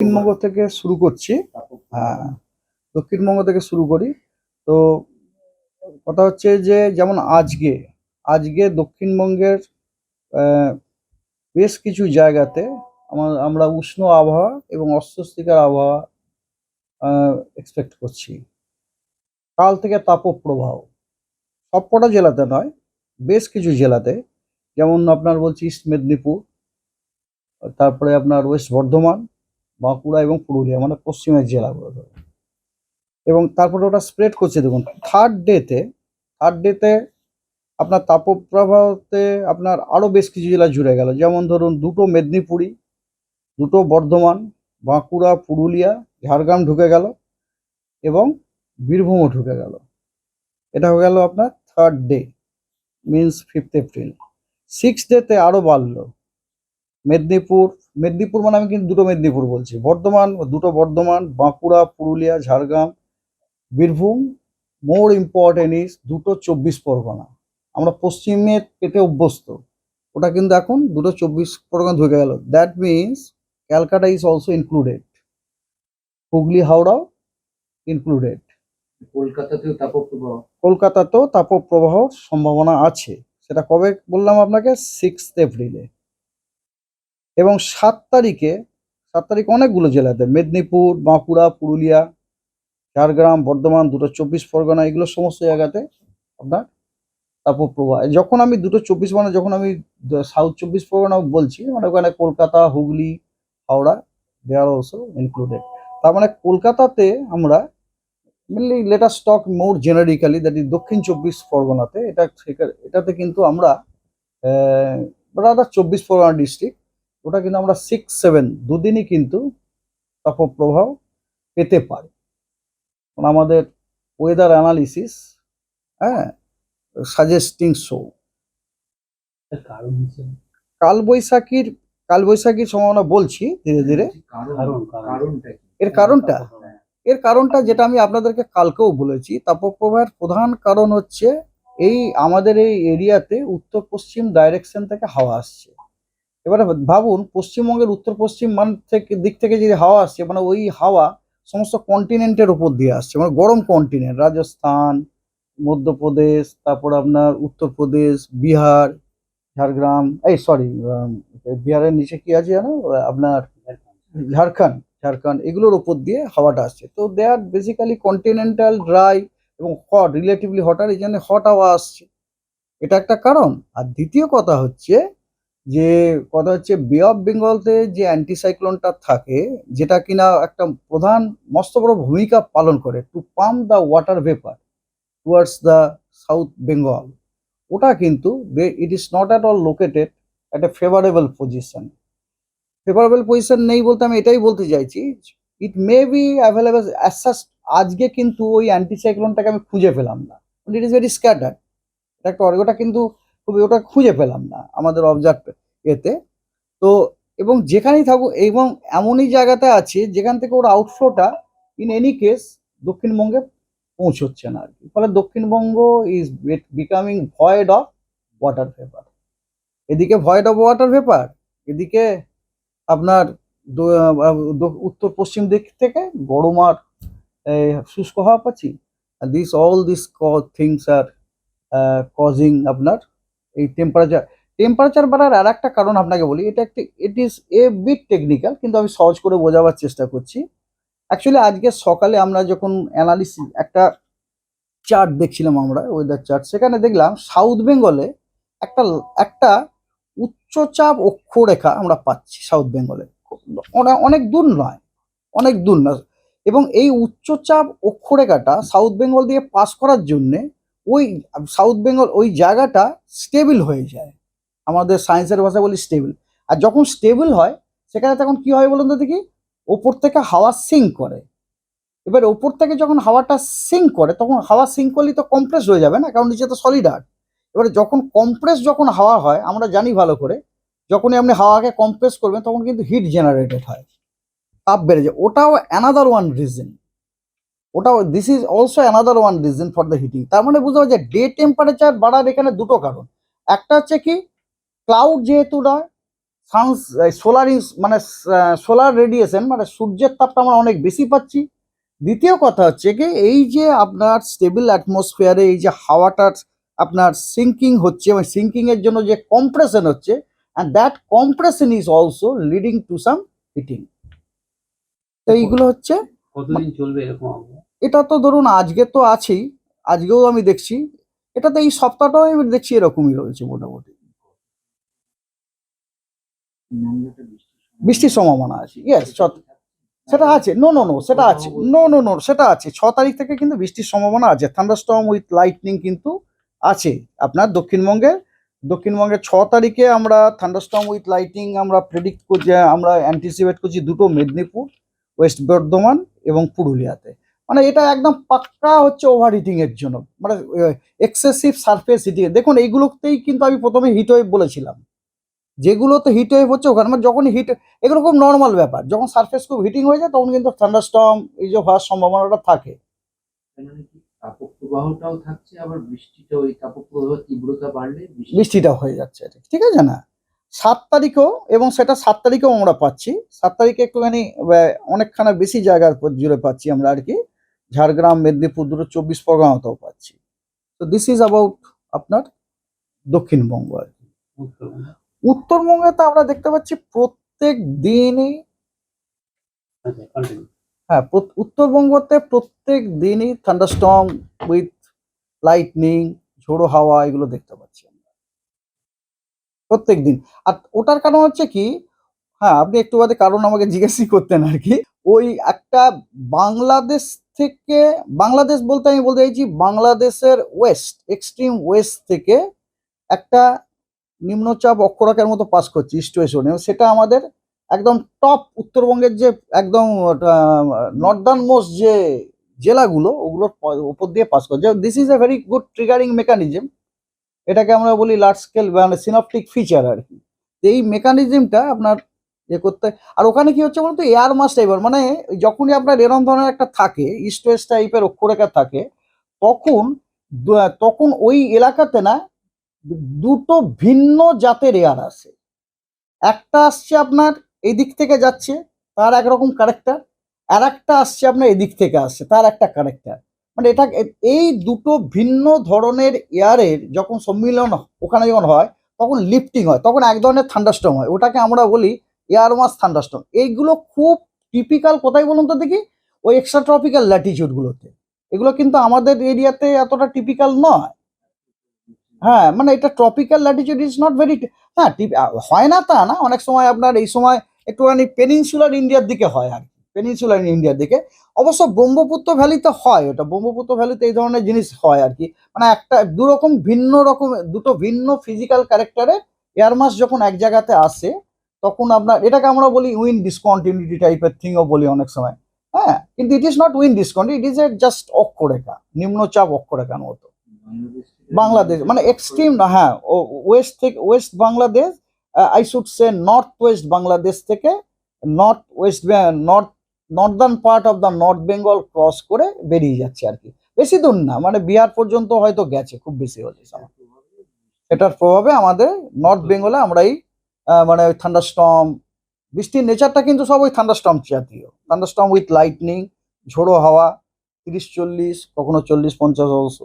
দক্ষিণবঙ্গ থেকে শুরু করছি। হ্যাঁ দক্ষিণবঙ্গ থেকে শুরু করি। তো কথা হচ্ছে যে, যেমন আজকে আজকে দক্ষিণবঙ্গের বেশ কিছু জায়গাতে আমার উষ্ণ আবহাওয়া এবং অস্বস্তিকর আবহাওয়া এক্সপেক্ট করছি। কাল থেকে তাপপ্রবাহ। সবকটা জেলাতে নয়, বেশ কিছু জেলাতে। যেমন আপনার বলছি ইস্ট মেদিনীপুর, তারপরে আপনার ওয়েস্ট বর্ধমান বাঁকুড়া এবং পুরুলিয়া মানে পশ্চিমের জেলাগুলো ধরে। এবং তারপরে ওটা স্প্রেড করছে, দেখুন থার্ড ডেতে থার্ড ডেতে আপনার তাপপ্রবাহতে আপনার আরও বেশ কিছু জেলা জুড়ে গেল। যেমন ধরুন, দুটো মেদিনীপুরি, দুটো বর্ধমান, বাঁকুড়া, পুরুলিয়া, ঝাড়গ্রাম ঢুকে গেল এবং বীরভূমও ঢুকে গেল। এটা হয়ে গেল আপনার third day means fifth April six ডেতে আরও বাড়লো। মেদিনীপুর মেদিনীপুর মানে আমি কিন্তু দুটো মেদিনীপুর বলছি। বর্ধমান দুটো Bardhaman Bankura Purulia Jhargram Birbhum more important is দুটো চব্বিশ পরগনা। আমরা পশ্চিমে পেতে অভ্যস্ত। ওটা কিন্তু এখন দুটো চব্বিশ পরগনা ঢুকে গেল। That means Calcutta is also included Hooghly হাওড়াও included কলকাতাতেও তাপপ্রবাহ। কলকাতাতেও তাপপ্রবাহর সম্ভাবনা আছে। সেটা কবে বললাম আপনাকে? সিক্স এপ্রিলে এবং সাত তারিখে, সাত তারিখ অনেকগুলো জেলাতে মেদিনীপুর, বাঁকুড়া, পুরুলিয়া, ঝাড়গ্রাম, বর্ধমান, দুটো চব্বিশ পরগনা, এগুলো সমস্ত জায়গাতে আপনার তাপপ্রবাহ যখন আমি দুটো চব্বিশ পরগনা, যখন আমি সাউথ চব্বিশ পরগনা বলছি মানে ওখানে Kolkata, Hooghly, Howrah they are also included তার মানে কলকাতাতে আমরা mainly letter stock more generically that is দক্ষিণ চব্বিশ পরগনাতে, এটা এটাতে কিন্তু আমরা রাদার চব্বিশ পরগনা ডিস্ট্রিক্ট ওটা কিন্তু আমরা সিক্স সেভেন দুদিনই কিন্তু তাপপ্রবাহ পেতে পারি। আমাদের ওয়েদার অ্যানালিসিস হ্যাঁ সাজেস্টিং শো কালবৈশাখীর কালবৈশাখীর সম্ভাবনা বলছি ধীরে ধীরে। কি? এর কারণটা হ্যাঁ। এর কারণটা যেটা আমি আপনাদেরকে কালকেও বলেছি তাপপ্রবাহের প্রধান কারণ হচ্ছে এই আমাদের এই এরিয়াতে উত্তর পশ্চিম ডাইরেকশন থেকে হাওয়া আসছে। এবারে ভাবুন, পশ্চিমবঙ্গের উত্তর পশ্চিম মান থেকে, দিক থেকে যদি হাওয়া আসছে মানে ওই হাওয়া সমস্ত কন্টিনেন্টের উপর দিয়ে আসছে মানে গরম কন্টিনেন্ট রাজস্থান, মধ্যপ্রদেশ, তারপর আপনার উত্তরপ্রদেশ, বিহার, ঝাড়গ্রাম, এই সরি বিহারের নিচে কি আছে জানো আপনার ঝাড়খণ্ড ঝাড়খণ্ড, এগুলোর উপর দিয়ে হাওয়াটা আসছে। তো they are basically continental dry এবং হট রিলেটিভলি হটার এই জন্য হট হাওয়া আসছে। এটা একটা কারণ। আর দ্বিতীয় কথা হচ্ছে যে কথা হচ্ছে বে অফ বেঙ্গলতে যে অ্যান্টিসাইক্লোনটা থাকে, যেটা কিনা একটা প্রধান, মস্ত বড় ভূমিকা পালন করে to pump the water vapour towards the south Bengal ওটা কিন্তু it is not at all located at a favourable position favourable position নেই বলতে আমি এটাই বলতে চাইছি it may be available as such আজকে কিন্তু ওই অ্যান্টিসাইক্লোনটাকে আমি খুঁজে পেলাম না। ইট ইজ ভেরি স্ক্যাটার্ড একটা, ওটা কিন্তু খুবই ওটা খুঁজে পেলাম না আমাদের অবজার্ভ এতে। তো এবং যেখানেই থাকুক এবং এমনই জায়গাতে আছে যেখান থেকে ওর আউটফ্লোটা ইন এনি কেস দক্ষিণবঙ্গে পৌঁছচ্ছে না আর কি। ফলে Dakshinbanga is becoming void of water vapour এদিকে ভয়েড অফ ওয়াটার ভেপার এদিকে আপনার উত্তর পশ্চিম দিক থেকে গরম আর শুষ্ক হওয়া পাচ্ছি। This all this things are causing আপনার এই টেম্পারেচার টেম্পারেচার বাড়ার আর একটা কারণ আপনাকে বলি, এটা একটি it is a bit technical কিন্তু আমি সহজ করে বোঝাবার চেষ্টা করছি। অ্যাকচুয়ালি আজকে সকালে আমরা যখন অ্যানালিসিস একটা চার্ট দেখছিলাম আমরা ওয়েদার চার্ট সেখানে দেখলাম সাউথ বেঙ্গলে একটা একটা উচ্চচাপ অক্ষরেখা আমরা পাচ্ছি সাউথ বেঙ্গলে অনেক দূর নয়, অনেক দূর না এবং এই উচ্চচাপ অক্ষরেখাটা সাউথ বেঙ্গল দিয়ে পাস করার জন্যে ওই সাউথ বেঙ্গল ওই জায়গাটা স্টেবল হয়ে যায়। আমাদের সায়েন্সের ভাষা বলি স্টেবল আর যখন স্টেবল হয়, সেখানে তখন কি হয় বলুন তো দেখি? ওপর থেকে হাওয়া সিঙ্ক করে। এবার ওপর থেকে যখন হাওয়াটা সিঙ্ক করে, তখন হাওয়া সিঙ্ক করলেই তো কম্প্রেস হয়ে যাবে না, কারণ নিচে তো সলিড আর্ট এবারে যখন কম্প্রেস যখন হাওয়া হয়, আমরা জানি ভালো করে, যখনই আপনি হাওয়াকে কম্প্রেস করবেন, তখন কিন্তু হিট জেনারেটেড হয়। তাপ বেড়ে যায়। ওটাও অ্যানাদার ওয়ান রিজন ওটাও this is also another one reason for the heating তার মানে বুঝতে পারছি ডে টেম্পারেচার বাড়ার এখানে দুটো কারণ। একটা হচ্ছে কি ক্লাউড যেহেতু নয় সানস সোলার মানে সোলার রেডিয়েশন মানে সূর্যের তাপটা আমরা অনেক বেশি পাচ্ছি। দ্বিতীয় কথা হচ্ছে কি, এই যে আপনার স্টেবল অ্যাটমসফিয়ারে এই যে হাওয়াটার আপনার সিঙ্কিং হচ্ছে এবং সিঙ্কিং এর জন্য যে কম্প্রেশন হচ্ছে and that compression is also leading to some heating তো এইগুলো হচ্ছে কতদিন চলবে এরকম আবহাওয়া? এটা তো ধরুন আজকে তো আছেই আজকেও আমি দেখছি। এটা তো এই সপ্তাহটাও আমি দেখছি এরকমই রয়েছে মোটামুটি। বৃষ্টির সম্ভাবনা আছে ইয়েস সেটা আছে নো নো নো সেটা আছে নো নো নো সেটা আছে ছ তারিখ থেকে কিন্তু বৃষ্টির সম্ভাবনা আছে থান্ডারস্টর্ম উইথ লাইটনিং কিন্তু আছে। আপনার দক্ষিণবঙ্গে দক্ষিণবঙ্গের ছ তারিখে আমরা থান্ডারস্টর্ম উইথ লাইটিং আমরা প্রেডিক্ট করছি আমরা অ্যান্টিসিপেট করছি দুটো মেদিনীপুর ওয়েস্ট বর্ধমান এবং পুরুলিয়াতে। মানে এটা একদম পাক্কা হচ্ছে ওভার হিটিং এর জন্য। মানে এক্সেসিভ সারফেস হিটিং দেখুন এইগুলোতেই কিন্তু আমি প্রথমে হিট ওয়েভ বলেছিলাম। যেগুলোতে হিট ওয়েভ হচ্ছে ওখানে। মানে যখন হিট এগুলো খুব নর্মাল ব্যাপার। যখন সারফেস খুব হিটিং হয়ে যায় তখন কিন্তু থান্ডারস্টর্ম এই যে হওয়ার সম্ভাবনাটা থাকে। মানে বৃষ্টিটা হয়ে যাচ্ছে এটা, ঠিক আছে না? সাত তারিখও এবং সেটা সাত তারিখেও আমরা পাচ্ছি। সাত তারিখে একটুখানি অনেকখানা বেশি জায়গার জুড়ে পাচ্ছি আমরা আর কি। ঝাড়গ্রাম মেদিনীপুর দুটো চব্বিশ পরগনাতেও পাচ্ছি। তো দিস ইজ অ্যাবাউট আপনার দক্ষিণবঙ্গ আর কি। উত্তরবঙ্গ। তো আমরা দেখতে পাচ্ছি প্রত্যেক দিনই আচ্ছা হ্যাঁ উত্তরবঙ্গতে প্রত্যেক দিনই থান্ডারস্টর্ম উইথ লাইটনিং ঝোড়ো হাওয়া এগুলো দেখতে পাচ্ছি প্রত্যেক দিন আর ওটার কারণ হচ্ছে কি হ্যাঁ আপনি একটু বাদে কারণ আমাকে জিজ্ঞেসই করতেন আর কি। ওই একটা বাংলাদেশ থেকে, বাংলাদেশ বলতে আমি বলতে চাইছি বাংলাদেশের ওয়েস্ট, এক্সট্রিম ওয়েস্ট থেকে একটা নিম্নচাপ অক্ষরাকের মতো পাস করছে, ইস্ট ওয়েস্ট সেটা আমাদের একদম টপ উত্তরবঙ্গের যে একদম নর্দার্ন মোস্ট যে জেলাগুলো, ওগুলোর উপর দিয়ে পাস করছে this is a very good triggering mechanism এটাকে আমরা বলি লার্জ স্কেল মানে সিনপটিক ফিচার আর কি। এই মেকানিজমটা আপনার ইয়ে করতে, আর ওখানে কি হচ্ছে বলতো? এয়ার মাস টাইপের মানে যখনই আপনার এরম ধরনের একটা থাকে ইস্ট টাইপের অক্ষরেখা থাকে, তখন তখন ওই এলাকাতে না দুটো ভিন্ন জাতের এয়ার আসে। একটা আসছে আপনার এই দিক থেকে যাচ্ছে, তার একরকম ক্যারেক্টার আর একটা আসছে আপনার এদিক থেকে আসছে, তার একটা ক্যারেক্টার মানে এটা এই দুটো ভিন্ন ধরনের এয়ারের যখন সম্মিলন ওখানে যখন হয়, তখন লিফটিং হয়, তখন এক ধরনের থান্ডাস্টম হয়। ওটাকে আমরা বলি এয়ার মাস থান্ডাস্টম এইগুলো খুব টিপিক্যাল কোথায় বলুন তো দেখি? ওই এক্সট্রা ট্রপিক্যাল ল্যাটিচিউডগুলোতে এগুলো কিন্তু আমাদের এরিয়াতে এতটা টিপিক্যাল নয়। হ্যাঁ মানে এটা tropical latitude is not very হ্যাঁ হয় না তা না, অনেক সময় আপনার এই সময় একটুখানি পেনিনসুলার ইন্ডিয়ার দিকে হয় আর কি। পেনিনসুলার ইন্ডিয়ার দিকে অবশ্য ব্রহ্মপুত্র ভ্যালিতে হয়, ওটা ব্রহ্মপুত্র ভ্যালিতে এই ধরনের জিনিস হয় আর কি। মানে একটা দু রকম ভিন্ন রকম, দুটো ভিন্ন ফিজিক্যাল ক্যারেক্টারে এয়ার মাস যখন এক জায়গাতে আসে, তখন আপনার এটাকে আমরা বলি উইন ডিসকন্টিনিউটি টাইপের থিংও বলি অনেক সময়। হ্যাঁ কিন্তু ইট ইজ নট উইন ডিসকন্টি ইট ইজ এ জাস্ট অক্ষরেখা, নিম্নচাপ অক্ষরেখার মতো। বাংলাদেশ মানে এক্সট্রিম না হ্যাঁ ওয়েস্ট থেকে west Bangladesh I should say north west Bangladesh থেকে north west north northern part of the north Bengal cross করে বেরিয়ে যাচ্ছে আর কি। বেশি দূর না মানে বিহার পর্যন্ত হয়তো গেছে, খুব বেশি হলে এটার প্রভাবে আমাদের নর্থ বেঙ্গলে আমরা এই মানে ওই থান্ডারস্টর্ম বৃষ্টির নেচারটা কিন্তু সব ওই থান্ডারস্টর্ম জাতীয়। থান্ডারস্টর্ম উইথ লাইটনিং ঝোড়ো হাওয়া, তিরিশ চল্লিশ, কখনো চল্লিশ, পঞ্চাশ অবশ্য